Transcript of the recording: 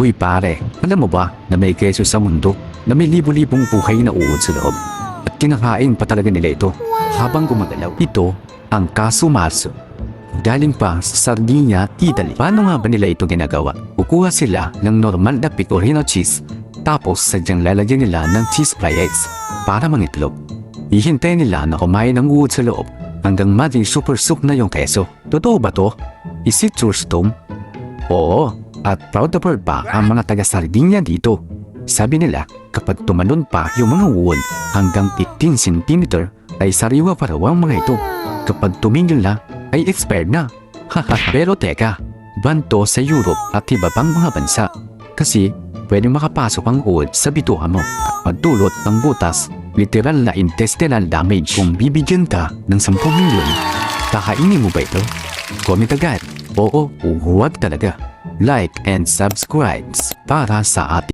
Uy pare, alam mo ba na may keso sa mundo na may libo-libong buhay na uod sa loob? At kinakain pa talaga nila ito habang gumagalaw. Ito ang kasumaso. Galing pa sa Sardinia, Italy. Paano nga ba nila ito ginagawa? Kukuha sila ng normal na pecorino cheese tapos sadyang lalagyan nila ng cheese flakes para mangitlog. Hihintayin nila na kumain ng uod sa loob hanggang maging super soup na yung keso. Totoo ba to? Is it true, Tom? Oo, at proud of her ang mga taga Sardinia dito. Sabi nila, kapag tumalon pa yung mga uod hanggang 15 cm ay sariwa pa raw ang mga ito. Kapag tumingil na, ay expired na. Pero teka, banto sa Europe at iba pang mga bansa. Kasi pwedeng makapasok ang uod sa bituka mo at magdulot ng butas, literal na intestinal damage. Kung bibigyan ka ng 10 milyon, kakainin mo ba ito? Comment agad. Oo, huwag talaga. Like and subscribe para sa ating